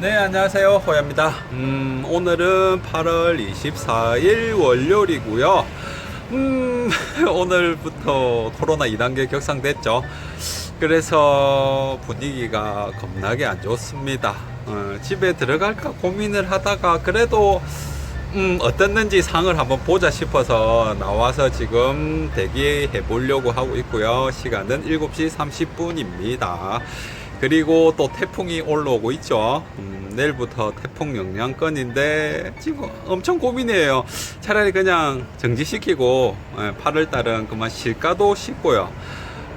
네, 안녕하세요. 호야입니다. 음, 오늘은 8월 24일 월요일이고요. 음, 오늘부터 코로나 2단계 격상됐죠. 그래서 분위기가 겁나게 안 좋습니다. 어, 집에 들어갈까 고민을 하다가 그래도 음, 어땠는지 상을 한번 보자 싶어서 나와서 지금 대기해 보려고 하고 있고요. 시간은 7시 30분입니다. 그리고 또 태풍이 올라오고 있죠. 음, 내일부터 태풍 영향권인데 지금 엄청 고민이에요. 차라리 그냥 정지시키고 8월 달은 그만 실가도 쉽고요.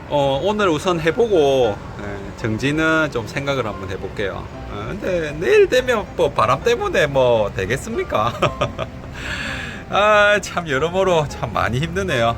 어, 오늘 우선 해보고 예, 정지는 좀 생각을 한번 해볼게요. 어, 근데 내일 되면 뭐 바람 때문에 뭐 되겠습니까? 아, 참 여러모로 참 많이 힘드네요.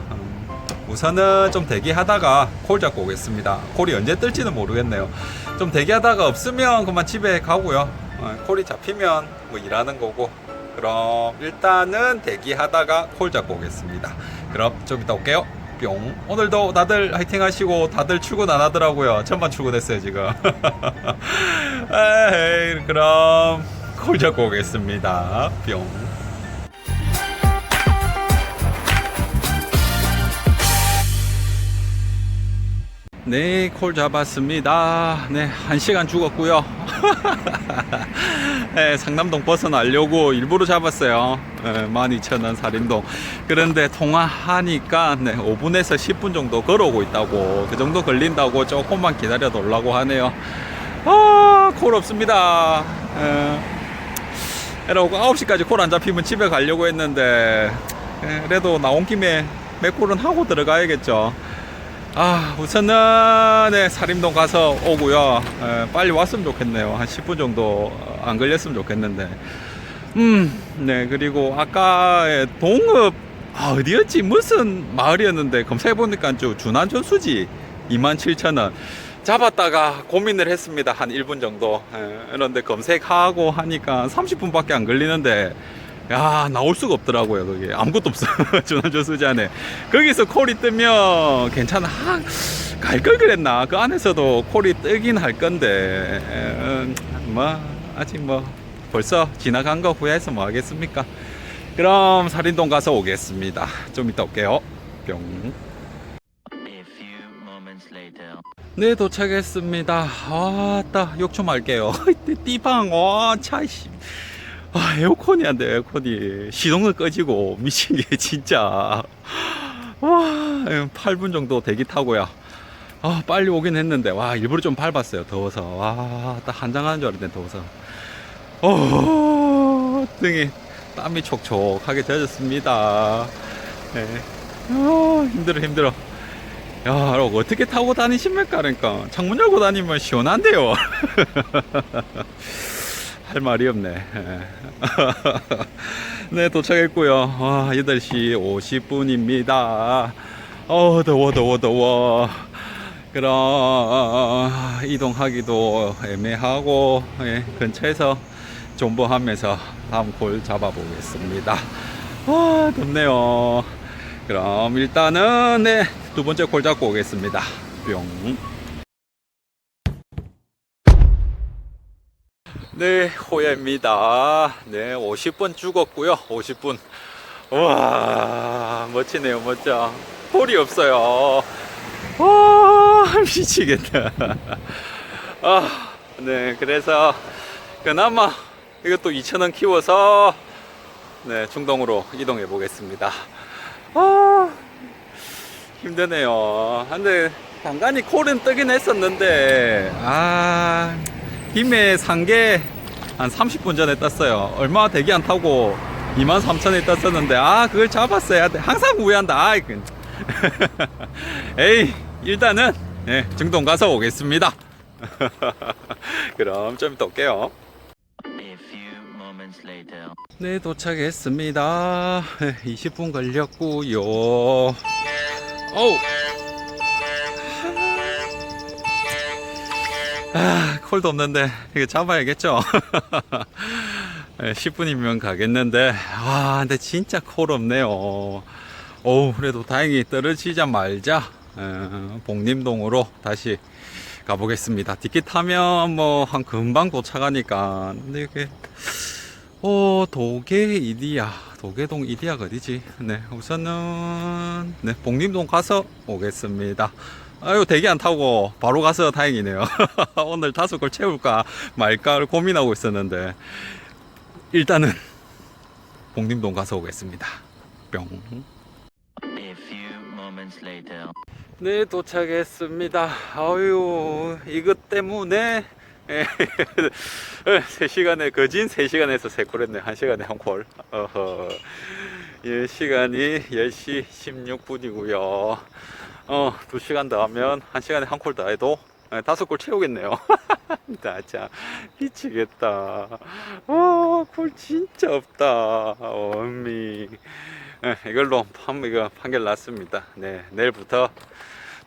음, 우선은 좀 대기하다가 콜 잡고 오겠습니다. 콜이 언제 뜰지는 모르겠네요. 좀 대기하다가 없으면 그만 집에 가고요. 어, 콜이 잡히면 뭐 일하는 거고. 그럼 일단은 대기하다가 콜 잡고 오겠습니다. 그럼 좀 이따 올게요. 뿅. 오늘도 다들 화이팅 하시고 다들 출근 안 하더라고요. 저만 출근했어요, 지금. 에이, 그럼 콜 잡고 오겠습니다. 뿅. 네, 콜 잡았습니다. 네, 한 시간 죽었고요. 네, 상남동 벗어나려고 일부러 잡았어요. 네, 12,000원 살인동. 그런데 통화하니까 네, 5분에서 10분 정도 걸어오고 있다고, 그 정도 걸린다고 조금만 기다려 달라고 하네요. 아, 콜 없습니다. 에, 이러고 9시까지 콜 안 잡히면 집에 가려고 했는데, 에, 그래도 나온 김에 몇 콜은 하고 들어가야겠죠. 아, 우선은 네, 사림동 가서 오고요. 에, 빨리 왔으면 좋겠네요. 한 10분 정도 안 걸렸으면 좋겠는데. 음, 네, 그리고 아까 동읍 아, 어디였지? 무슨 마을이었는데 검색해 보니까 좀 준안전 수지 27,000원. 잡았다가 고민을 했습니다. 한 1분 정도. 에, 그런데 검색하고 하니까 30분밖에 안 걸리는데 야 나올 수가 없더라고요 그게. 아무것도 없어 전화조 수지 안에. 거기서 콜이 뜨면 괜찮아. 갈 걸 그랬나? 그 안에서도 콜이 뜨긴 할 건데. 음, 뭐 아직 뭐 벌써 지나간 거 후회해서 뭐 하겠습니까? 그럼 살인동 가서 오겠습니다. 좀 이따 올게요. 뿅. 네 도착했습니다. 아 따 욕좀 할게요. 띠방. 와 차 씨. 아 에어컨이 안 돼 에어컨이 시동을 꺼지고 미친 게 진짜 와 8분 정도 대기 타고요 아 빨리 오긴 했는데 와 일부러 좀 밟았어요 더워서 와 딱 한장 하는 줄 알았네 더워서 어 등이 땀이 촉촉하게 젖었습니다 네. 아 힘들어 힘들어 야, 여러분, 어떻게 타고 다니십니까? 그러니까. 창문 열고 다니면 시원한데요. 할 말이 없네. 예. 네, 도착했고요. 와, 8시 50분입니다. 어, 더워, 더워, 더워. 그럼, 이동하기도 애매하고, 예, 근처에서 존버하면서 다음 골 잡아보겠습니다. 아, 덥네요. 그럼 일단은 네, 두 번째 골 잡고 오겠습니다. 뿅. 네, 호야입니다. 네, 50분 죽었고요. 50분. 와, 멋지네요, 멋져. 홀이 없어요. 와, 미치겠다. 아, 네, 그래서 그나마 이것도 2,000원 키워서 네, 중동으로 이동해 보겠습니다. 아, 힘드네요. 근데 간간히 콜은 뜨긴 했었는데, 아, 힘에 산게한 30분 전에 떴어요. 얼마 대기 안 타고 23,000에 떴었는데, 아, 그걸 잡았어야 돼. 항상 후회한다. 아, 그. 에이, 일단은, 예, 중동 가서 오겠습니다. 그럼 좀 이따 올게요. 네, 도착했습니다. 20분 걸렸고요. 어우. 아, 콜도 없는데 이거 잡아야겠죠. 10분이면 가겠는데 아, 근데 진짜 콜 없네요. 어우, 그래도 다행히 떨어지자 말자 어, 복림동으로 다시 가보겠습니다. 티켓 타면 뭐 한 금방 도착하니까 근데 이게 어 도계 이디야 도계동 이디야가 어디지? 네 우선은 네 복림동 가서 오겠습니다. 아유 대기 안 타고 바로 가서 다행이네요. 오늘 다섯 골 채울까 말까를 고민하고 있었는데 일단은 복림동 가서 오겠습니다. 뿅. 네, 도착했습니다. 아유, 이것 때문에 예, 3시간에 거진 3시간에서 3골 했네. 1시간에 한 골. 어허. 예, 시간이 10시 16분이고요. 어, 2시간 더 하면 1시간에 한골더 해도 예, 다섯 골 채우겠네요. 나 진짜 미치겠다. 와, 골 진짜 없다. 어미. 예, 이걸로 판, 이거 판결 났습니다. 네, 내일부터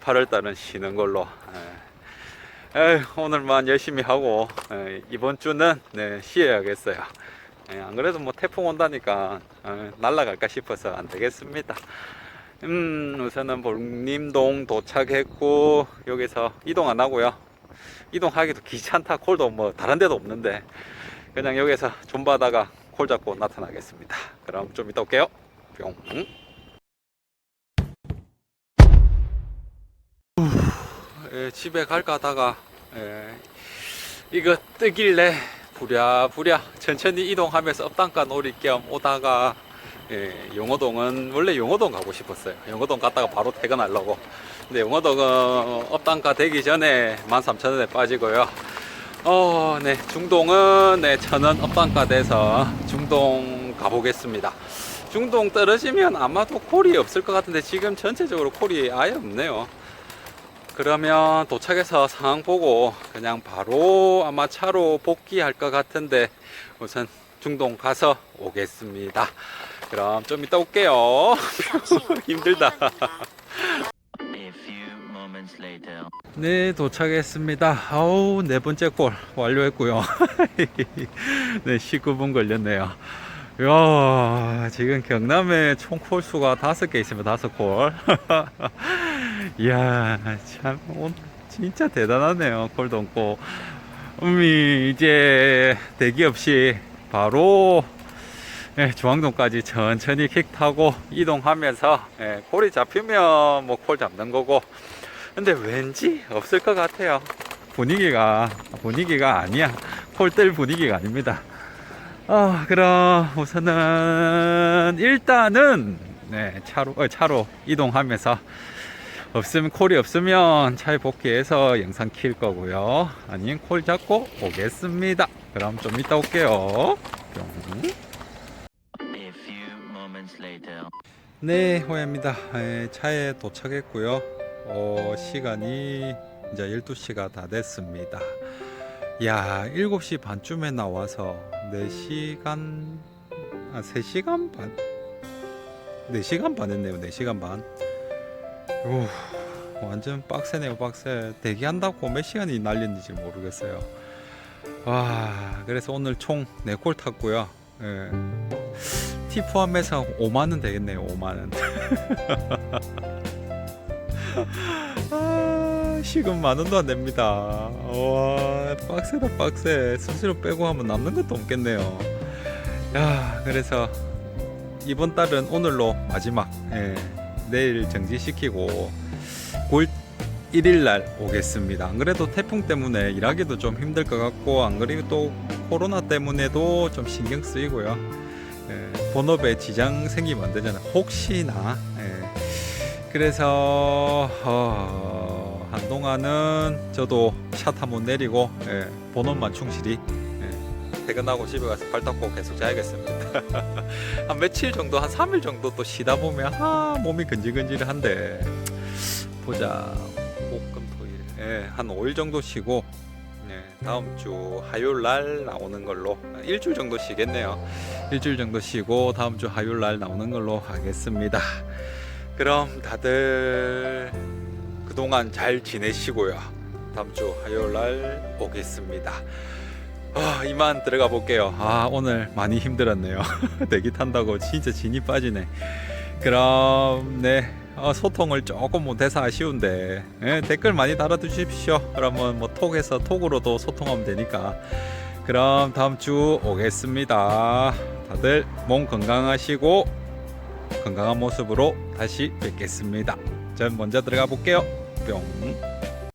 8월달은 쉬는 걸로. 예. 에휴, 오늘만 열심히 하고 예, 이번 주는 네, 쉬어야겠어요. 예, 안 그래도 뭐 태풍 온다니까 어, 날라갈까 싶어서 안 되겠습니다. 음, 우선은 볼림동 도착했고 여기서 이동 안 하고요. 이동하기도 귀찮다. 콜도 뭐 다른 데도 없는데 그냥 여기서 좀 바다가 콜 잡고 나타나겠습니다. 그럼 좀 이따 올게요. 뿅. 예, 집에 갈까 하다가 예, 이거 뜨길래 부랴부랴 천천히 이동하면서 업단가 놀이 겸 오다가 예, 용호동은 원래 용호동 가고 싶었어요. 용호동 갔다가 바로 퇴근하려고. 근데 용호동은 업단가 되기 전에 13,000원에 빠지고요. 어, 네, 중동은 네, 천원 업단가 돼서 중동 가보겠습니다. 중동 떨어지면 아마도 콜이 없을 것 같은데 지금 전체적으로 콜이 아예 없네요. 그러면 도착해서 상황 보고 그냥 바로 아마 차로 복귀할 것 같은데 우선 중동 가서 오겠습니다. 그럼 좀 이따 올게요. 힘들다. 네, 도착했습니다. 아우, 네 번째 골 완료했고요. 네, 19분 걸렸네요. 이야, 지금 경남에 총 콜수가 다섯 개 있으면 다섯 골. 이야, 참, 오늘 진짜 대단하네요. 콜도 없고. 음이 이제 대기 없이 바로 예, 중앙동까지 천천히 킥 타고 이동하면서 예, 콜이 잡히면 뭐 콜 잡는 거고 근데 왠지 없을 것 같아요. 분위기가 분위기가 아니야. 콜 뜰 분위기가 아닙니다. 아 그럼 우선은 일단은 네 차로 어, 차로 이동하면서 없으면 콜이 없으면 차에 복귀해서 영상 킬 거고요. 아니면 콜 잡고 오겠습니다. 그럼 좀 이따 올게요. 네, 호야입니다. 에, 차에 도착했고요. 어, 시간이 이제 12시가 다 됐습니다. 야, 7시 반쯤에 나와서 4시간 아, 3시간 반 4시간 반 했네요. 4시간 반. 우, 완전 빡세네요, 빡세. 대기한다고 몇 시간이 날렸는지 모르겠어요. 와, 그래서 오늘 총 4골 탔고요. 예. 티 포함해서 5만 원 되겠네요. 5만 원. 아, 시금 만 원도 안 됩니다. 와, 빡세다 빡세. 수수료 빼고 하면 남는 것도 없겠네요. 야, 그래서 이번 달은 오늘로 마지막. 예, 내일 정지시키고 9월 1일 날 오겠습니다. 안 그래도 태풍 때문에 일하기도 좀 힘들 것 같고 안 그리고 또 코로나 때문에도 좀 신경 쓰이고요. 예, 본업에 지장 생기면 안 되잖아요. 혹시나. 예. 그래서 어, 한동안은 저도 샷 한번 내리고 예, 본업만 충실히 예, 퇴근하고 집에 가서 발 닦고 계속 자야겠습니다. 한 며칠 정도, 한 3일 정도 또 쉬다 보면 아, 몸이 근질근질한데 보자. 목금토일 예, 한 5일 정도 쉬고 예, 다음 주 화요일 날 나오는 걸로 일주일 정도 쉬겠네요. 일주일 정도 쉬고 다음 주 화요일 날 나오는 걸로 하겠습니다. 그럼 다들 그동안 잘 지내시고요. 다음 주 화요일 날 오겠습니다. 아, 이만 들어가 볼게요. 아, 오늘 많이 힘들었네요. 대기 탄다고 진짜 진이 빠지네. 그럼 네 어, 소통을 조금 못해서 아쉬운데 예, 댓글 많이 달아주십시오. 그러면 뭐 톡에서 톡으로도 소통하면 되니까. 그럼 다음 주 오겠습니다. 다들 몸 건강하시고 건강한 모습으로 다시 뵙겠습니다. 전 먼저 들어가 볼게요. 뿅.